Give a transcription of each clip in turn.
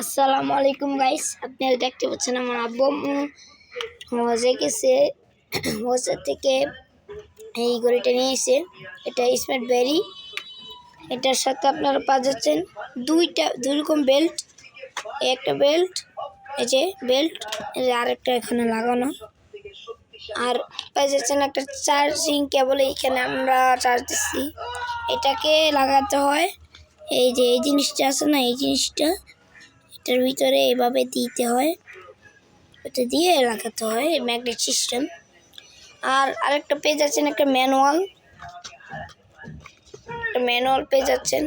আসসালামু আলাইকুম গাইস আপনারা দেখতে পাচ্ছেন আমার আব্বু হজে গেছে। হজের থেকে এই ঘড়িটা নিয়ে এসে এটা স্মার্ট ব্যারি এটার সাথে আপনারা পা যাচ্ছেন দুইটা দুই রকম বেল্ট একটা বেল্ট এই যে বেল্ট আরেকটা এখানে লাগানো। আর পেয়ে যাচ্ছেন একটা চার্জিং কেবল এইখানে আমরা চার্জ দিচ্ছি। এটাকে লাগাতে হয়। এই যে, এই জিনিসটা আছে না, এই জিনিসটা। এটার ভিতরে এভাবে দিতে হয়। ওটা দিয়ে লাগাতে হয় ম্যাগনেট সিস্টেম আর আরেকটা পেয়ে যাচ্ছেন একটা ম্যানুয়াল একটা ম্যানুয়াল পেয়ে যাচ্ছেন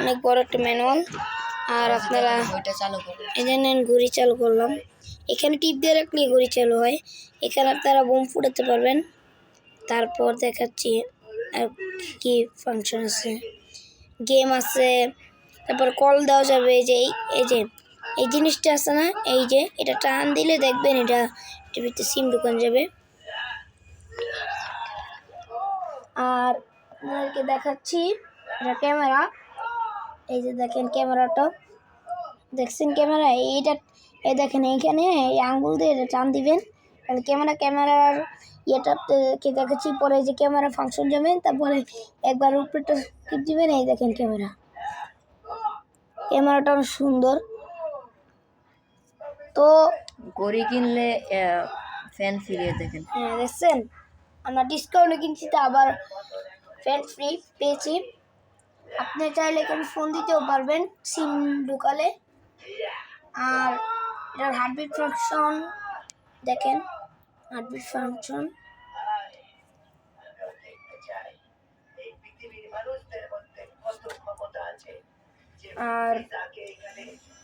অনেক বড় একটা ম্যানুয়াল আর আপনারা নেন, ঘড়ি চালু করলাম। এখানে টিপ দিয়ে রাখলে ঘড়ি চালু হয়। এখানে আপনারা বোম ফুটাতে পারবেন। তারপর দেখাচ্ছি আর কি ফাংশন আছে। গেম আছে। তারপর কল দেওয়া যাবে এই যে এই- যে, এই জিনিসটা আছে না, এই যে, এটা টান দিলে দেখবেন এটা টিভিতে সিম ঢুকান যাবে। আর আপনাদেরকে দেখাচ্ছি এটা ক্যামেরা। এই যে দেখেন ক্যামেরাটা। দেখছেন ক্যামেরা? এইটা, এই দেখেন এইখানে এই আঙ্গুল দিয়ে এটা টান দিবেন। ক্যামেরা, ক্যামেরার ইয়েটাকে দেখাচ্ছি। পরে যে ক্যামেরা ফাংশন যাবেন তারপরে একবার উপরেটা টিপ দিবেন, এই দেখেন ক্যামেরা। ক্যামেরাটা অনেক সুন্দর। তো গড়ি কিনলে ফ্যান ফিরিয়ে দেখেন। হ্যাঁ দেখছেন? আমরা ডিসকাউন্টে কিনছি তো আবার ফ্যান ফ্রি পেয়েছি। আপনি চাইলে এখানে ফোন দিতেও পারবেন সিম ঢুকালে। আর এটার হার্টবিট ফাংশন দেখেন। হার্টবিট ফাংশন আর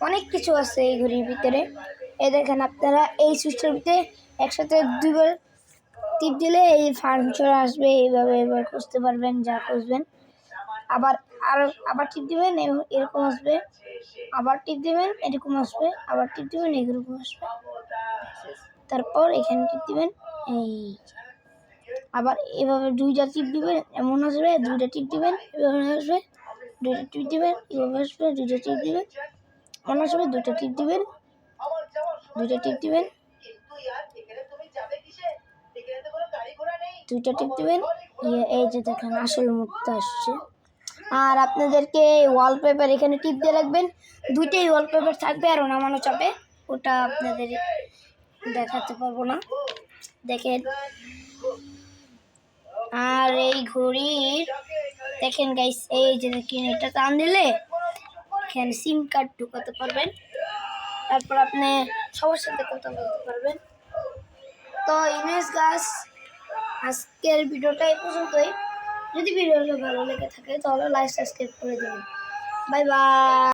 অনেক কিছু আছে এই ঘড়ির ভিতরে। এই দেখেন আপনারা, এই সুইচটার ভিতরে একসাথে দুইবার টিপ দিলে এই ফাংশন আসবে, এইভাবে এবার খুঁজতে পারবেন, যা খুঁজবেন। আবার আর আবার টিপ দেবেন, এ- এরকম আসবে। আবার টিপ দেবেন, এরকম আসবে। আবার টিপ দিবেন, এরকম আসবে। তারপর এখানে টিপ দেবেন, এই আবার এভাবে দুইটা টিপ দিবেন, এমন আসবে, দুইটা টিপ দিবেন, এভাবে আসবে। দুইটা টিপ দিবেন এভাবে আসবে দুইটা টিপ দিবেন এমন আসবে দুইটা টিপ দিবেন দুইটা টিপ দিবেন। দুইটা টিপ দিবেন এই যে দেখেন আসল মুক্ত আসছে। আর আপনাদেরকে ওয়ালপেপার এখানে টিপ দিয়ে রাখবেন, দুইটাই ওয়ালপেপার থাকবে আর নামানো চাপে ওটা আপনাদের দেখাতে পারব না। দেখেন। আর এই ঘড়ির দেখেন গাইস এই যে দেখেন, এটা টান দিলে এখানে সিম কার্ড ঢুকাতে পারবেন। তারপর আপনি সবার সাথে কথা বলতে পারবেন। তো ইমেজ গাছ আজকের ভিডিওটা এই পর্যন্তই। যদি ভিডিওটা ভালো লেগে থাকে তাহলে লাইক সাবস্ক্রাইব করে দেবেন। Bye bye